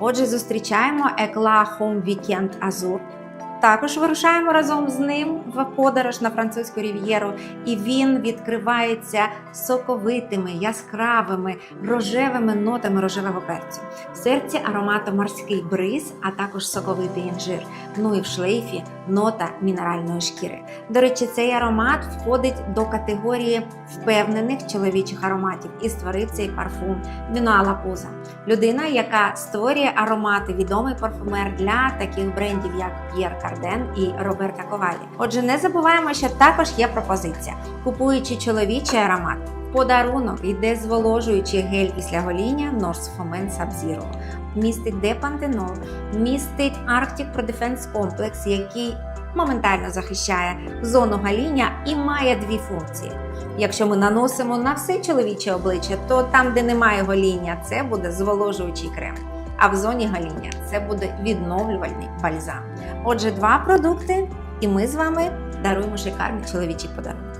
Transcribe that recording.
Отже, зустрічаємо Екла Home Weekend Azur. Також вирушаємо разом з ним в подорож на французьку рів'єру, і він відкривається соковитими, яскравими, рожевими нотами рожевого перцю. В серці аромату морський бриз, а також соковитий інжир. Ну і в шлейфі нота мінеральної шкіри. До речі, цей аромат входить до категорії впевнених чоловічих ароматів і створив цей парфум Бюнуала Пуза. Людина, яка створює аромати, відомий парфумер для таких брендів, як П'єр Карден і Роберта Ковалі. Отже, не забуваємо, що також є пропозиція. Купуючи чоловічий аромат, подарунок йде зволожуючий гель після гоління North Fomen Sub-Zero. Містить депантенол, містить Arctic Pro Defense Complex, який моментально захищає зону гаління і має дві функції. Якщо ми наносимо на все чоловіче обличчя, то там, де немає гоління, це буде зволожуючий крем. А в зоні гаління це буде відновлювальний бальзам. Отже, два продукти, і ми з вами даруємо шикарний чоловічий подарунок.